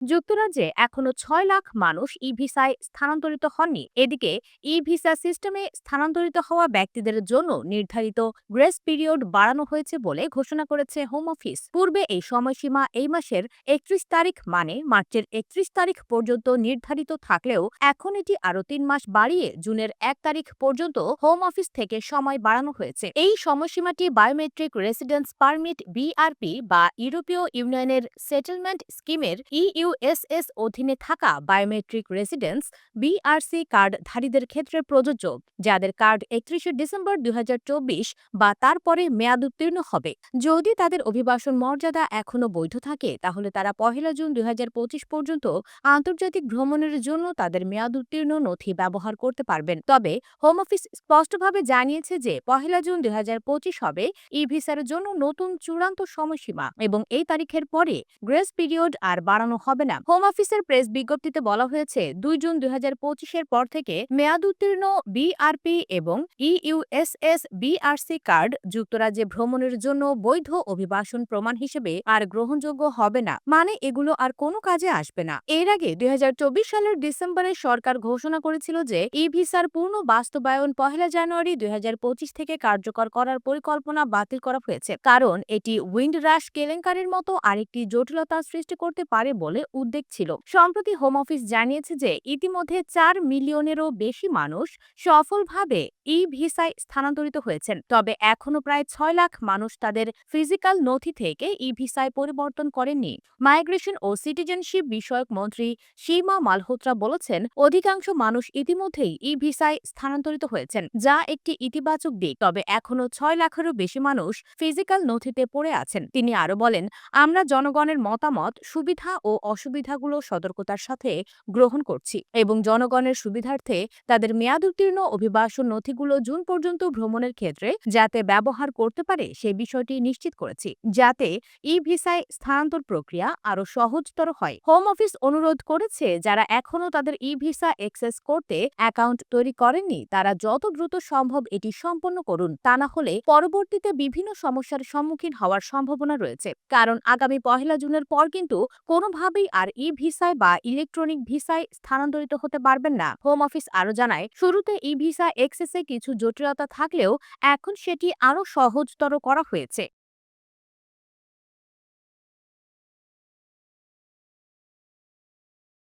যুক্তরাজ্যে এখনও ছয় লাখ মানুষ ই ভিসায় স্থানান্তরিত হননি। এদিকে, ই ভিসা সিস্টেমে স্থানান্তরিত হওয়া ব্যক্তিদের জন্য নির্ধারিত গ্রেস পিরিয়ড বাড়ানো হয়েছে বলে ঘোষণা করেছে হোম অফিস। পূর্বে এই সময়সীমা এই মাসের একত্রিশ তারিখ মানে মার্চের একত্রিশ তারিখ পর্যন্ত নির্ধারিত থাকলেও এখন এটি আরও তিন মাস বাড়িয়ে জুনের এক তারিখ পর্যন্ত হোম অফিস থেকে সময় বাড়ানো হয়েছে। এই সময়সীমাটি বায়োমেট্রিক রেসিডেন্স পারমিট, বিআরপি বা ইউরোপীয় ইউনিয়নের সেটেলমেন্ট স্কিমের ইইউএসএস অধীনে থাকা বায়োমেট্রিক রেসিডেন্স বিআরসি কার্ডধারীদের ক্ষেত্রে প্রযোজ্য, যাদের কার্ড একত্রিশে ডিসেম্বর দুই হাজার চব্বিশ বা তারপরে মেয়াদ উত্তীর্ণ হবে। যদি তাদের অভিবাসন মর্যাদা এখনও বৈধ থাকে, তাহলে তারা পহেলা জুন দুই হাজার পঁচিশ পর্যন্ত আন্তর্জাতিক ভ্রমণের জন্য তাদের মেয়াদ উত্তীর্ণ নথি ব্যবহার করতে পারবেন। তবে হোম অফিস স্পষ্টভাবে জানিয়েছে যে, পহেলা জুন দুই হাজার পঁচিশ হবে ই ভিসার জন্য নতুন চূড়ান্ত সময়সীমা এবং এই তারিখের পরে গ্রেস পিরিয়ড আর বাড়ানো হবে না। হোম অফিসের প্রেস বিজ্ঞপ্তিতে বলা হয়েছে, দুই জুন দুই এর পর থেকে মেয়াদ উত্তীর্ণ বিআরপি এবং ইইউএসএস বিআরসি কার্ড যুক্তরাজ্যে ভ্রমণের জন্য বৈধ অভিবাসন প্রমাণ হিসেবে আর গ্রহণযোগ্য হবে না। মানে এগুলো আর কোনো কাজে আসবে না। এর আগে দুই হাজার চব্বিশ সালের ডিসেম্বরে সরকার ঘোষণা করেছিল যে ই ভিসার পূর্ণ বাস্তবায়ন পহেলা জানুয়ারি দুই হাজার পঁচিশ থেকে কার্যকর করার পরিকল্পনা বাতিল করা হয়েছে। কারণ এটি উইন্ড রাশ কেলেঙ্কারির মতো আরেকটি জটিলতা সৃষ্টি করতে পারে বলে উদ্বেগ ছিল। সম্প্রতি হোম অফিস জানিয়েছে যে, ইতিমধ্যে চার মিলিয়নেরও বেশি মানুষ সফলভাবে ই ভিসায় স্থানান্তরিত হয়েছেন। তবে এখনও প্রায় ছয় লাখ মানুষ তাদের ফিজিক্যাল নথি থেকে ই ভিসায় পরিবর্তন করেননি। মাইগ্রেশন ও সিটিজেনশিপ বিষয়ক মন্ত্রী সীমা মালহোত্রা বলেছেন, অধিকাংশ মানুষ ইতিমধ্যেই ই ভিসায় স্থানান্তরিত হয়েছেন, যা একটি ইতিবাচক দিক। তবে এখনও ছয় লাখেরও বেশি মানুষ ফিজিক্যাল নথিতে পড়ে আছেন। তিনি আরও বলেন, আমরা জনগণের মতামত, সুবিধা ও অসুবিধাগুলো সতর্কতার সাথে গ্রহণ করছি এবং জনগণের সুবিধার্থে তাদের মেয়াদ উত্তীর্ণ অভিবাসন নথিগুলো জুন পর্যন্ত ভ্রমণের ক্ষেত্রে যাতে ব্যবহার করতে পারে সে বিষয়টি নিশ্চিত করেছি। যাতে ই ভিসায় স্থানান্তর প্রক্রিয়া আরও সহজতর হয়। হোম অফিস অনুরোধ করেছে যারা এখনও তাদের ই ভিসা এক্সেস করতে অ্যাকাউন্ট তৈরি করেননি তারা যত দ্রুত সম্ভব এটি সম্পন্ন করুন। তা না হলে পরবর্তীতে বিভিন্ন সমস্যার সম্মুখীন হওয়ার সম্ভাবনা রয়েছে। কারণ আগামী পহেলা জুনের পর কিন্তু কোনোভাবেই আর ই ভিসায় বা ইলেকট্রনিক ভিসায় স্থানান্তরিত হতে পারবেন না। হোম অফিস আরও জানায়, শুরুতে ই ভিসা এক্সেসে কিছু জটিলতা থাকলেও এখন সেটি আরও সহজতর করা হয়েছে।